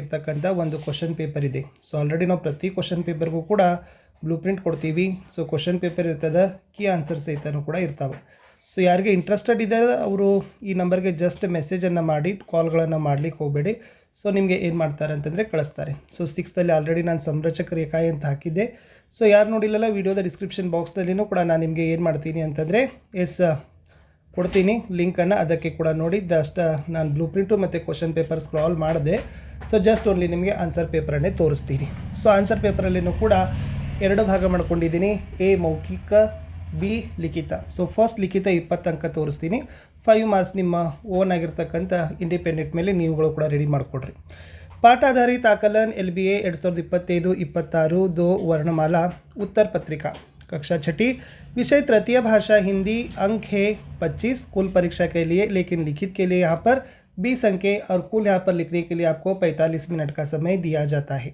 ಇರ್ತಕ್ಕಂಥ ಒಂದು question paper ಇದೆ. ಸೊ ಆಲ್ರೆಡಿ ನಾವು ಪ್ರತಿ ಕ್ವಶನ್ ಪೇಪರ್ಗೂ ಕೂಡ ಬ್ಲೂ ಪ್ರಿಂಟ್ ಕೊಡ್ತೀವಿ. ಸೊ ಕ್ವಶನ್ ಪೇಪರ್ ಇರ್ತದೆ ಕೀ ಆನ್ಸರ್ ಸಹಿತನೂ ಕೂಡ ಇರ್ತಾವೆ. ಸೊ ಯಾರಿಗೆ ಇಂಟ್ರೆಸ್ಟೆಡ್ ಇದೆ, ಅವರು ಈ ನಂಬರ್ಗೆ ಜಸ್ಟ್ ಮೆಸೇಜನ್ನು ಮಾಡಿ ಕಾಲ್ಗಳನ್ನು ಮಾಡ್ಲಿಕ್ಕೆ ಹೋಗಬೇಡಿ. ಸೊ ನಿಮಗೆ ಏನು ಮಾಡ್ತಾರೆ ಅಂತಂದರೆ ಕಳಿಸ್ತಾರೆ. ಸೊ ಸಿಕ್ಸ್ತಲ್ಲಿ ಆಲ್ರೆಡಿ ನಾನು ಸಂರಚಕ ರೇಖಾಯಿ ಅಂತ ಹಾಕಿದ್ದೆ. ಸೊ ಯಾರು ನೋಡಿಲ್ಲಲ್ಲ ವಿಡಿಯೋದ ಡಿಸ್ಕ್ರಿಪ್ಷನ್ ಬಾಕ್ಸ್ನಲ್ಲಿನೂ ಕೂಡ ನಾನು ನಿಮಗೆ ಏನು ಮಾಡ್ತೀನಿ ಅಂತಂದರೆ, ಎಸ್ ಕೊಡ್ತೀನಿ ಲಿಂಕನ್ನು ಅದಕ್ಕೆ ಕೂಡ ನೋಡಿ. ಜಸ್ಟ್ ನಾನು ಬ್ಲೂ ಪ್ರಿಂಟು ಮತ್ತು ಕ್ವಶನ್ ಪೇಪರ್ ಸ್ಕ್ರಾಲ್ ಮಾಡಿದೆ. ಸೊ ಜಸ್ಟ್ ಓನ್ಲಿ ನಿಮಗೆ ಆನ್ಸರ್ ಪೇಪರನ್ನೇ ತೋರಿಸ್ತೀನಿ. ಸೊ ಆನ್ಸರ್ ಪೇಪರಲ್ಲಿನೂ ಕೂಡ ಎರಡು ಭಾಗ ಮಾಡ್ಕೊಂಡಿದ್ದೀನಿ. ಎ ಮೌಖಿಕ ಬಿ ಲಿಖಿತ. ಸೊ ಫಸ್ಟ್ ಲಿಖಿತ ಇಪ್ಪತ್ತು ಅಂಕ ತೋರಿಸ್ತೀನಿ. ಫೈವ್ ಮಾರ್ಕ್ಸ್ ನಿಮ್ಮ ಓನ್ ಆಗಿರ್ತಕ್ಕಂಥ ಇಂಡಿಪೆಂಡೆಂಟ್ ಮೇಲೆ ನೀವುಗಳು ಕೂಡ ರೆಡಿ ಮಾಡಿಕೊಡ್ರಿ. ಪಾಠಾಧಾರಿತ ಆಕಲನ್ ಎಲ್ ಬಿ ಎ ಎರಡು ಸಾವಿರದ ಇಪ್ಪತ್ತೈದು, ಇಪ್ಪತ್ತಾರು ದೋ ವರ್ಣಮಾಲಾ, ಉತ್ತರ ಪತ್ರಿಕಾ. कक्षा छठी विषय तृतीय भाषा हिंदी अंक है पच्चीस कुल परीक्षा के लिए लेकिन लिखित के लिए यहाँ पर बीस अंक है और कुल यहाँ पर लिखने के लिए आपको पैंतालीस मिनट का समय दिया जाता है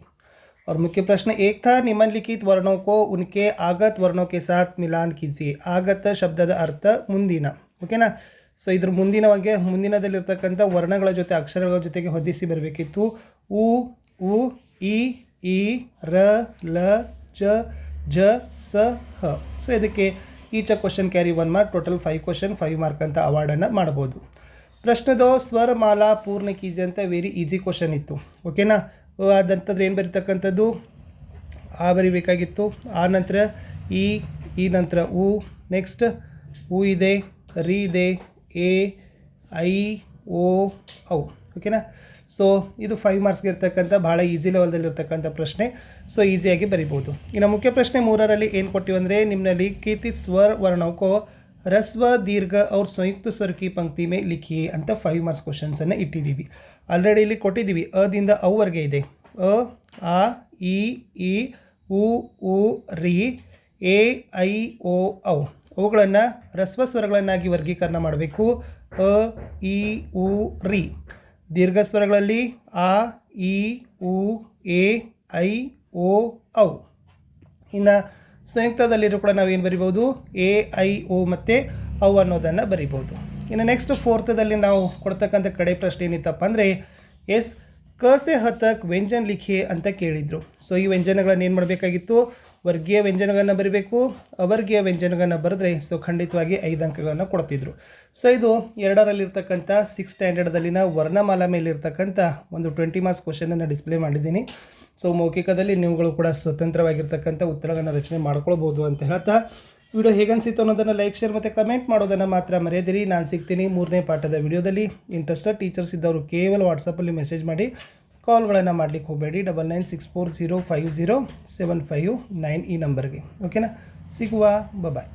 और मुख्य प्रश्न एक था निम्नलिखित वर्णों को उनके आगत वर्णों के साथ मिलान कीजिए ಆಗತ ಶಬ್ದದ ಅರ್ಥ ಮುಂದಿನ ಓಕೆನಾ ಸೊ ಇದ್ರ ಮುಂದಿನ ಬಗ್ಗೆ ಮುಂದಿನದಲ್ಲಿರ್ತಕ್ಕಂಥ ವರ್ಣಗಳ ಜೊತೆ ಅಕ್ಷರಗಳ ಜೊತೆಗೆ ಹೊಂದಿಸಿ ಬರಬೇಕಿತ್ತು ಉ ಉ ಇ ಈ ರ ಲ ಚ ಜ, ಸ, ಹ. ಸೊ ಇದಕ್ಕೆ each question carry one mark total five question five mark ಅಂತ ಅವಾರ್ಡನ್ನು ಮಾಡ್ಬೋದು. ಪ್ರಶ್ನೆದು ಸ್ವರಮಾಲಾ ಪೂರ್ಣ ಕೀಜಿ ಅಂತ ವೆರಿ ಈಸಿ ಕ್ವಶನ್ ಇತ್ತು. ಓಕೆನಾ ಅದಂಥದ್ದು ಏನು ಬರೀತಕ್ಕಂಥದ್ದು? ಆ ಬರಿಬೇಕಾಗಿತ್ತು. ಆ ನಂತರ ಈ ಈ ನಂತರ ಉ. ನೆಕ್ಸ್ಟ್ ಉ ಇದೆ, ರಿ ಇದೆ, ಎ, ಐ, ಓ, ಔ. ಓಕೆನಾ ಸೊ ಇದು ಫೈವ್ ಮಾರ್ಕ್ಸ್ಗೆ ಇರ್ತಕ್ಕಂಥ ಭಾಳ ಈಸಿ ಲೆವೆಲ್ದಲ್ಲಿರ್ತಕ್ಕಂಥ ಪ್ರಶ್ನೆ. ಸೊ ಈಸಿಯಾಗಿ ಬರಿಬೋದು. ಇನ್ನು ಮುಖ್ಯ ಪ್ರಶ್ನೆ ಮೂರರಲ್ಲಿ ಏನು ಕೊಟ್ಟಿವಿ ಅಂದರೆ ನಿಮ್ಮಲ್ಲಿ ಕೀರ್ತಿ ಸ್ವರ್ ವರ್ಣಕೋ ರಸ್ವ ದೀರ್ಘ ಅವ್ರ ಸಂಯುಕ್ತ ಸ್ವರ್ಕಿ ಪಂಕ್ತಿ ಮೇ ಲಿಖಿ ಅಂತ ಫೈವ್ ಮಾರ್ಕ್ಸ್ ಕ್ವಶನ್ಸನ್ನು ಇಟ್ಟಿದ್ದೀವಿ ಆಲ್ರೆಡಿ ಇಲ್ಲಿ ಕೊಟ್ಟಿದ್ದೀವಿ ಅದಿಂದ ಅವ್ವರೆಗೆ ಇದೆ. ಅ, ಆ, ಇ ಈ ಉ ಉ, ರಿ, ಎ, ಐ, ಓ, ಔ. ಅವುಗಳನ್ನು ರಸ್ವ ಸ್ವರಗಳನ್ನಾಗಿ ವರ್ಗೀಕರಣ ಮಾಡಬೇಕು. ಅ, ಇ, ಉ, ರಿ. ದೀರ್ಘ ಸ್ವರಗಳಲ್ಲಿ ಆ ಇ ಉ, ಎ, ಐ, ಓ, ಔ. ಇನ್ನು ಸಂಯುಕ್ತದಲ್ಲಿರೋ ಕೂಡ ನಾವೇನು ಬರಿಬೋದು ಎ, ಐ, ಓ ಮತ್ತು ಔ ಅನ್ನೋದನ್ನು ಬರಿಬೋದು ಇನ್ನು ನೆಕ್ಸ್ಟ್ ಫೋರ್ತದಲ್ಲಿ ನಾವು ಕೊಡ್ತಕ್ಕಂಥ ಕಡೆ ಪ್ರಶ್ನೆ ಏನಿತ್ತಪ್ಪ ಅಂದರೆ ಎಸ್ ಕಸೆ ಹತಕ್ ವ್ಯಂಜನ ಲಿಖಿ ಅಂತ ಕೇಳಿದರು. ಸೊ ಈ ವ್ಯಂಜನಗಳನ್ನು ಏನು ಮಾಡಬೇಕಾಗಿತ್ತು? ವರ್ಗೀಯ ವ್ಯಂಜನಗಳನ್ನು ಬರೀಬೇಕು. ಅವರ್ಗೀಯ ವ್ಯಂಜನಗಳನ್ನು ಬರೆದ್ರೆ ಸೊ ಖಂಡಿತವಾಗಿ ಐದು ಅಂಕಗಳನ್ನು ಕೊಡ್ತಿದ್ರು. ಸೊ ಇದು ಎರಡರಲ್ಲಿರ್ತಕ್ಕಂಥ ಸಿಕ್ಸ್ ಸ್ಟ್ಯಾಂಡರ್ಡ್ದಲ್ಲಿನ ವರ್ಣಮಾಲಾ ಮೇಲಿರ್ತಕ್ಕಂಥ ಒಂದು ಟ್ವೆಂಟಿ ಮಾರ್ಕ್ಸ್ ಕ್ವಶನನ್ನು ಡಿಸ್ಪ್ಲೇ ಮಾಡಿದ್ದೀನಿ. ಸೊ ಮೌಖಿಕದಲ್ಲಿ ನೀವುಗಳು ಕೂಡ ಸ್ವತಂತ್ರವಾಗಿರ್ತಕ್ಕಂಥ ಉತ್ತರಗಳನ್ನು ರಚನೆ ಮಾಡ್ಕೊಳ್ಬೋದು ಅಂತ ಹೇಳ್ತಾ ವಿಡಿಯೋ ಹೇಗನ್ಸಿತ್ತು ಅನ್ನೋದನ್ನು ಲೈಕ್ ಶೇರ್ ಮತ್ತು ಕಮೆಂಟ್ ಮಾಡೋದನ್ನು ಮಾತ್ರ ಮರೆಯದಿರಿ. ನಾನು ಸಿಗ್ತೀನಿ ಮೂರನೇ ಪಾಠದ ವಿಡಿಯೋದಲ್ಲಿ. ಇಂಟ್ರೆಸ್ಟೆಡ್ ಟೀಚರ್ಸ್ ಇದ್ದವರು ಕೇವಲ ವಾಟ್ಸಪ್ಪಲ್ಲಿ ಮೆಸೇಜ್ ಮಾಡಿ. ಕಾಲ್ಗಳನ್ನು ಮಾಡಲಿಕ್ಕೆ ಹೋಗಬೇಡಿ. Double nine six four zero five zero seven five nine ಈ ನಂಬರ್ಗೆ ಓಕೆನಾ ಸಿಗುವ. ಬಾಯ್